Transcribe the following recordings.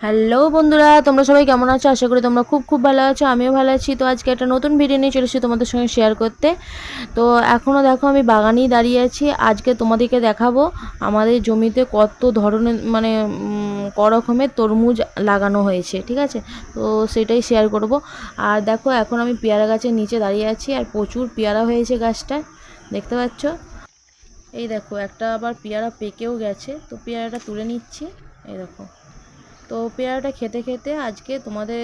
Hello বন্ধুরা, তোমরা সবাই কেমন আছো? আশা করি তোমরা খুব খুব ভালো আছো, আমিও ভালো আছি। তো আজকে একটা নতুন ভিডিও নিয়ে চলে এসেছি তোমাদের সঙ্গে শেয়ার করতে। তো এখনও দেখো আমি বাগানেই দাঁড়িয়ে আছি। আজকে তোমাদেরকে দেখাবো আমাদের জমিতে কত ধরনের মানে ক রকমের তরমুজ লাগানো হয়েছে, ঠিক আছে? তো সেটাই শেয়ার করব। আর দেখো, এখন আমি পেয়ারা গাছের নিচে দাঁড়িয়ে আছি আর প্রচুর পেয়ারা হয়েছে গাছটায় দেখতে পাচ্ছ? এই দেখো, একটা আবার পেয়ারা পেকেও গেছে। তো পেয়ারাটা তুলে নিচ্ছি। এই দেখো। তো পেয়ারাটা খেতে খেতে আজকে তোমাদের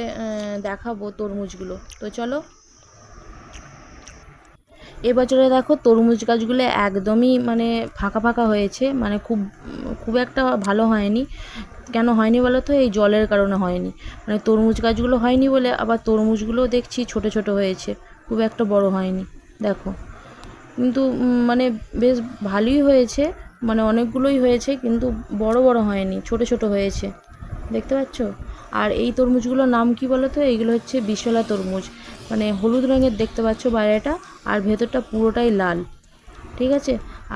দেখাবো তরমুজগুলো। তো চলো। এবছরে দেখো তরমুজ গাছগুলো একদমই মানে ফাঁকা ফাঁকা হয়েছে মানে খুব খুব একটা ভালো হয়নি। কেন হয়নি বলো তো? এই জলের কারণে হয়নি। মানে তরমুজ গাছগুলো হয়নি বলে আবার তরমুজগুলোও দেখছি ছোট ছোট হয়েছে, খুব একটা বড় হয়নি। দেখো। কিন্তু মানে বেশ ভালোই হয়েছে মানে অনেকগুলোই হয়েছে, কিন্তু বড় বড় হয়নি, ছোট ছোট হয়েছে। দেখতে পাচ্ছ? আর এই তরমুজগুলোর নাম কি বলো তো এইগুলো হচ্ছে বিশলা তরমুজ। মানে হলুদ রঙের দেখতে পাচ্ছ বাইরেটা, আর ভেতরটা পুরোটাই লাল। ঠিক আছে?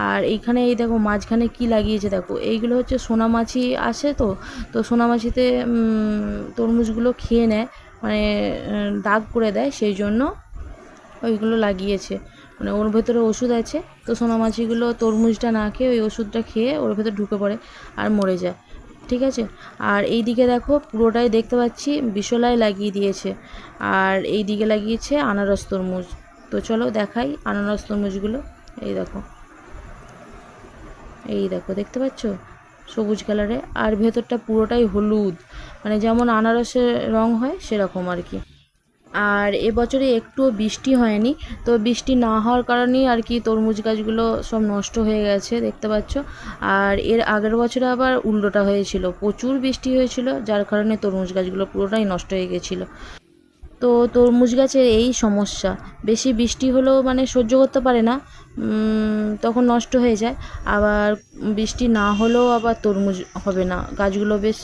আর এইখানে এই দেখো, মাঝখানে কি লাগিয়েছে দেখো? এইগুলো হচ্ছে সোনামাছি আসে তো তো সোনামাছিতে তরমুজগুলো খেয়ে নেয় মানে দাগ করে দেয়, সেই জন্য ওইগুলো লাগিয়েছে। মানে ওর ভেতরে ওষুধ আছে, তো সোনামাছিগুলো তরমুজটা না খেয়ে ওই ওষুধটা খেয়ে ওর ভেতরে ঢুকে পড়ে আর মরে যায়। ঠিক আছে? আর এই দিকে দেখো, পুরোটাই দেখতে পাচ্ছি বিশলায় লাগিয়ে দিয়েছে। আর এই দিকে লাগিয়েছে আনারস তরমুজ। তো চলো দেখাই আনারস তরমুজগুলো। এই দেখো। এই দেখো, দেখতে পাচ্ছ? সবুজ কালারে। আর ভেতরটা পুরোটাই হলুদ। মানে যেমন আনারসের রং হয়, সেরকম আর কি। আর এবছরে একটুও বৃষ্টি হয়নি। তো বৃষ্টি না হওয়ার কারণেই আর কি তরমুজ গাছগুলো সব নষ্ট হয়ে গেছে, দেখতে পাচ্ছ। আর এর আগের বছরে আবার উল্টোটা হয়েছিল, প্রচুর বৃষ্টি হয়েছিল, যার কারণে তরমুজ গাছগুলো পুরোটাই নষ্ট হয়ে গেছিল। তো তরমুজ গাছের এই সমস্যা, বেশি বৃষ্টি হলেও মানে সহ্য করতে পারে না তখন নষ্ট হয়ে যায়। আবার বৃষ্টি না হলেও আবার তরমুজ হবে না, গাছগুলো বেশ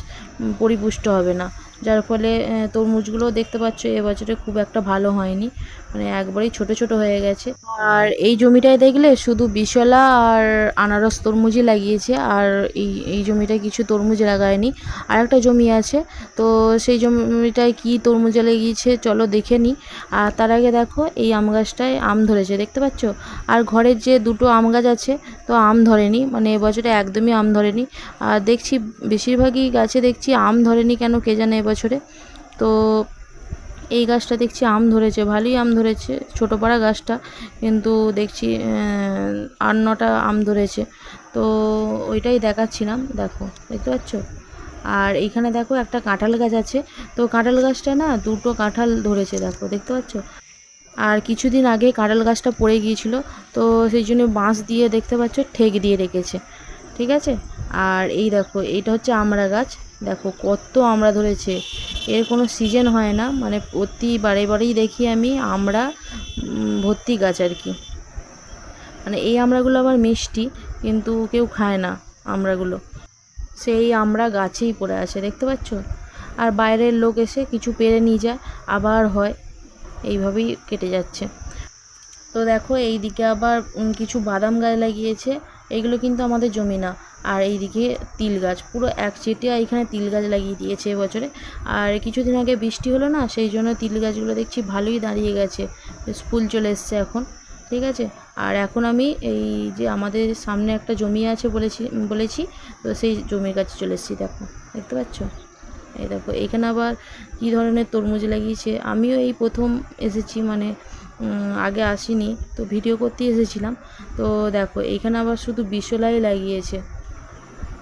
পরিপুষ্ট হবে না। যার ফলে তরমুজগুলোও দেখতে পাচ্ছ এবছরে খুব একটা ভালো হয়নি। মানে একবারেই ছোট ছোট হয়ে গেছে। আর এই জমিটায় দেখলে শুধু বিশলা আর আনারস তরমুজই লাগিয়েছে। আর এই এই জমিটায় কিছু তরমুজ লাগায়নি। আর একটা জমি আছে। তো সেই জমিটায় কি তরমুজ লাগিয়েছে চলো দেখে নিই আর তার আগে দেখো, এই আম গাছটায় আম ধরেছে। দেখতে পাচ্ছ? আর ঘরের যে দুটো আম গাছ আছে, তো আম ধরেনি। মানে এবছরে একদমই আম ধরেনি। আর দেখছি, বেশিরভাগই গাছে দেখছি আম ধরেনি কেন কে জানে এবছরে তো এই গাছটা দেখছি আম ধরেছে, ভালোই আম ধরেছে ছোটো পাড়া গাছটা, কিন্তু দেখছি আট নটা আম ধরেছে। তো ওইটাই দেখাচ্ছিলাম, দেখো, দেখতে পাচ্ছ? আর এইখানে দেখো একটা কাঁঠাল গাছ আছে। তো কাঁঠাল গাছটা না, দুটো কাঁঠাল ধরেছে, দেখো, দেখতে পাচ্ছ? আর কিছুদিন আগে কাঁঠাল গাছটা পড়ে গিয়েছিল, তো সেই জন্য বাঁশ দিয়ে দেখতে পাচ্ছ, ঠেক দিয়ে রেখেছে। ঠিক আছে? আর এই দেখো, এইটা হচ্ছে আমড়া গাছ। দেখো কত আমড়া ধরেছে। এর কোনো সিজন হয় না মানে প্রতি বারে বারেই দেখি আমি উম, ভর্তি গাছ আর কি। মানে এই আমড়াগুলো আবার মিষ্টি কিন্তু কেউ খায় না আমড়াগুলো সেই আমরা গাছেই পড়ে আছে দেখতে পাচ্ছ? আর বাইরের লোক এসে কিছু পেরে নিয়ে যায় আবার হয়। এইভাবেই কেটে যাচ্ছে। তো দেখো এই দিকে আবার কিছু বাদাম গাছ লাগিয়েছে। এইগুলো কিন্তু আমাদের জমি না। আর এইদিকে তিল গাছ, পুরো এক চেটিয়া এখানে তিল গাছ লাগিয়ে দিয়েছে এবছরে। আর কিছুদিন আগে বৃষ্টি হলো না, সেই জন্য তিল গাছগুলো দেখছি ভালোই দাঁড়িয়ে গেছে। ফুল চলে এসছে এখন, ঠিক আছে? আর এখন আমি এই যে আমাদের সামনে একটা জমি আছে বলেছি বলেছি, তো সেই জমির কাছে চলে এসেছি, দেখো, দেখতে পাচ্ছ? এই দেখো, এখানে আবার কী ধরনের তরমুজ লাগিয়েছে? আমিও এই প্রথম এসেছি মানে আগে আসিনি, তো ভিডিও করতে এসেছিলাম। তো দেখো এইখানে আবার শুধু বিশলাই লাগিয়েছে।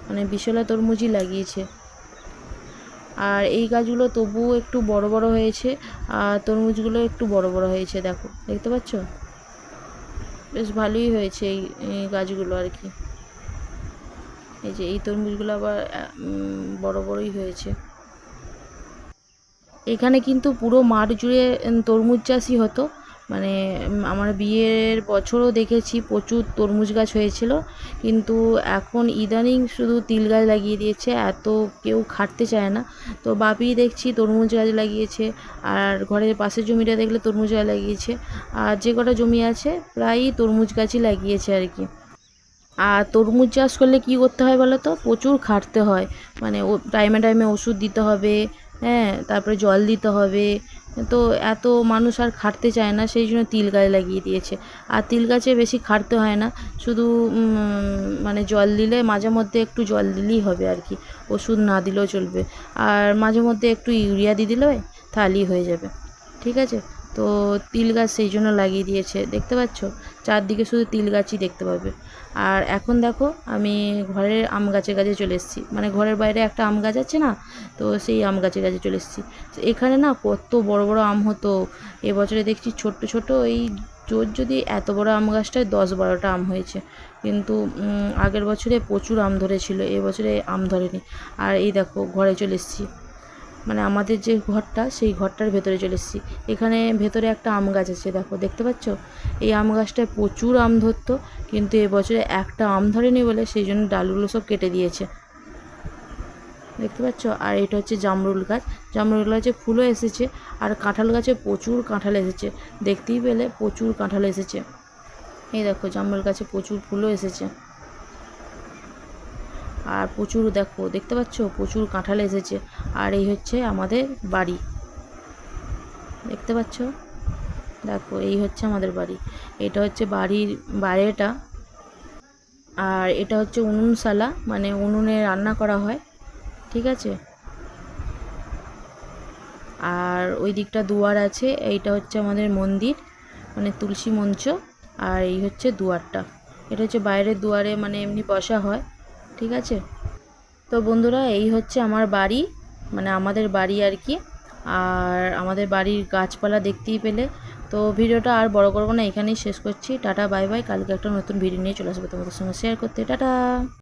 মানে বিশলা তরমুজই লাগিয়েছে। আর এই গাছগুলো তবুও একটু বড় বড় হয়েছে, আর তরমুজগুলো একটু বড় বড় হয়েছে, দেখো। দেখতে পাচ্ছ? বেশ ভালোই হয়েছে এই গাছগুলো আর কি। এই যে, এই তরমুজগুলো আবার বড় বড়ই হয়েছে। এখানে কিন্তু পুরো মাঠ জুড়ে তরমুজ চাষই হতো। মানে আমার বিয়ের বছরও দেখেছি প্রচুর তরমুজ গাছ হয়েছিল। কিন্তু এখন ইদানিং শুধু তিল গাছ লাগিয়ে দিয়েছে, এত কেউ খাটতে চায় না। তো বাপি দেখছি তরমুজ গাছ লাগিয়েছে, আর ঘরের পাশের জমিটা দেখলে তরমুজ গাছ লাগিয়েছে। আর যে কটা জমি আছে, প্রায়ই তরমুজ গাছই লাগিয়েছে আর কি। আর তরমুজ চাষ করলে কী করতে হয় বলো তো? প্রচুর খাটতে হয়। মানে ও, টাইমে টাইমে ওষুধ দিতে হবে হ্যাঁ তারপরে জল দিতে হবে তো এত মানুষ আর খাটতে চায় না, সেই জন্য তিল গাছ লাগিয়ে দিয়েছে। আর তিল গাছে বেশি খাটতে হয় না, শুধু মানে জল দিলে, মাঝে মধ্যে একটু জল দিলেই হবে আর কি। ওষুধ না দিলেও চলবে। আর মাঝে মধ্যে একটু ইউরিয়া দিয়ে দিলে তাহলেই হয়ে যাবে। ঠিক আছে? তো তিল গাছ সেই জন্য লাগিয়ে দিয়েছে, দেখতে পাচ্ছ? চারদিকে শুধু তিল গাছই দেখতে পাবে। আর এখন দেখো, আমি ঘরের আম গাছের কাছে চলে এসেছি। মানে ঘরের বাইরে একটা আম গাছ আছে না, তো সেই আম গাছের কাছে চলে এসেছি। এখানে না কত বড় বড় আম হতো। এবছরে দেখছি ছোট্ট ছোট এই জোর যদি এত বড় আম গাছটায় দশ বারোটা আম হয়েছে। কিন্তু আগের বছরে প্রচুর আম ধরেছিল, এবছরে আম ধরেনি। আর এই দেখো, ঘরে চলে এসেছি। মানে আমাদের যে ঘরটা, সেই ঘরটার ভেতরে চলে এসেছি। এখানে ভেতরে একটা আম গাছ আছে, দেখো, দেখতে পাচ্ছ? এই আম গাছটায় প্রচুর আম ধরতো, কিন্তু এবছরে একটা আম ধরেনি বলে সেই জন্য ডালগুলো সব কেটে দিয়েছে। দেখতে পাচ্ছ? আর এটা হচ্ছে জামরুল গাছ। জামরুল গাছে ফুলও এসেছে, আর কাঁঠাল গাছে প্রচুর কাঁঠাল এসেছে। দেখতেই পেলে প্রচুর কাঁঠাল এসেছে। এই দেখো, জামরুল গাছে প্রচুর ফুলও এসেছে। আর প্রচুর দেখো, দেখতে পাচ্ছ? প্রচুর কাঁঠাল এসেছে। আর এই হচ্ছে আমাদের বাড়ি। দেখতে পাচ্ছ? দেখো, এই হচ্ছে আমাদের বাড়ি। এটা হচ্ছে বাড়ির বাইরেটা। আর এটা হচ্ছে উনুনশালা মানে উনুনে রান্না করা হয়। ঠিক আছে? আর ওই দিকটা দুয়ার আছে। এইটা হচ্ছে আমাদের মন্দির মানে তুলসী মঞ্চ। আর এই হচ্ছে দুয়ারটা। এটা হচ্ছে বাইরের দুয়ারে মানে এমনি বসা হয়। ঠিক আছে? তো বন্ধুরা, এই হচ্ছে আমার বাড়ি মানে আমাদের বাড়ি আর কি। আর আমাদের বাড়ির গাছপালা দেখতেই পেলে। তো ভিডিওটা আর বড় করব না, এখানেই শেষ করছি। Tata, bye bye. কালকে একটা নতুন ভিডিও নিয়ে চলে আসব তোমাদের সঙ্গে শেয়ার করতে। টাটা!